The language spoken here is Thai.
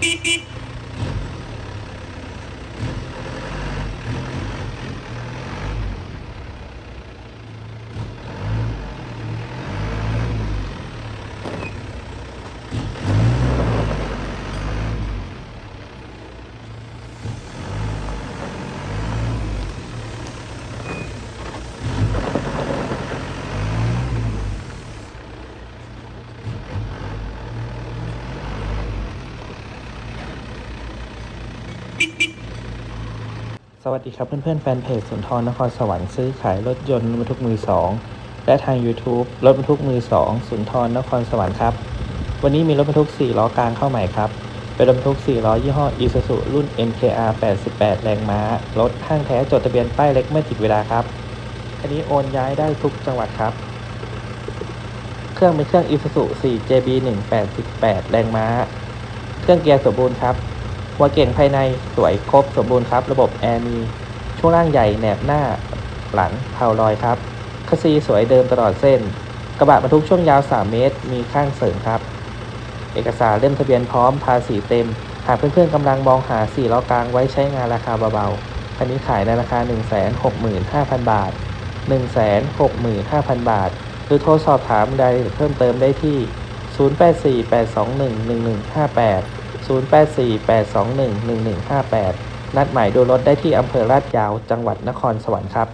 滴滴。 สวัสดีครับเพื่อนๆแฟนเพจสุนทรนครสวรรค์ซื้อขายรถยนต์รถบรรทุกมือสองและทาง YouTube รถบรรทุกมือสองสุนทรนครสวรรค์ครับ วันนี้มีรถบรรทุก 4 ล้อกลางเข้าใหม่ครับ เป็นรถบรรทุก 4 ล้อยี่ห้อ Isuzu รุ่น MKR 88 แรงม้ารถห้างแท้จดทะเบียนป้ายเล็กไม่ติดเวลาครับคันนี้โอนย้ายได้ทุกจังหวัดครับ เครื่องเป็นเครื่อง Isuzu 4 JB 188 แรงม้า เครื่องเกียร์สมบูรณ์ครับ หัวเก่งภายในสวยครบสมบูรณ์ครับ ระบบแอร์มีช่วงล่างใหญ่แหนบหน้าหลังเผาลอยครับคัสซีสวยเดิมตลอดเส้น กระบะบรรทุกช่วงยาว 3 เมตร มีข้างเสริมครับ เอกสารเล่มทะเบียนพร้อมภาษีเต็ม หากเพื่อนๆกำลังมองหา4ล้อกลางไว้ใช้งานราคาเบาๆคันนี้ขายในราคา 165,000 บาท 165,000 บาท หรือโทรสอบถามรายละเอียดเพิ่มเติมได้ที่ 0848211158 0848211158 นัดหมายดูรถได้ที่อำเภอลาดยาว จังหวัดนครสวรรค์ครับ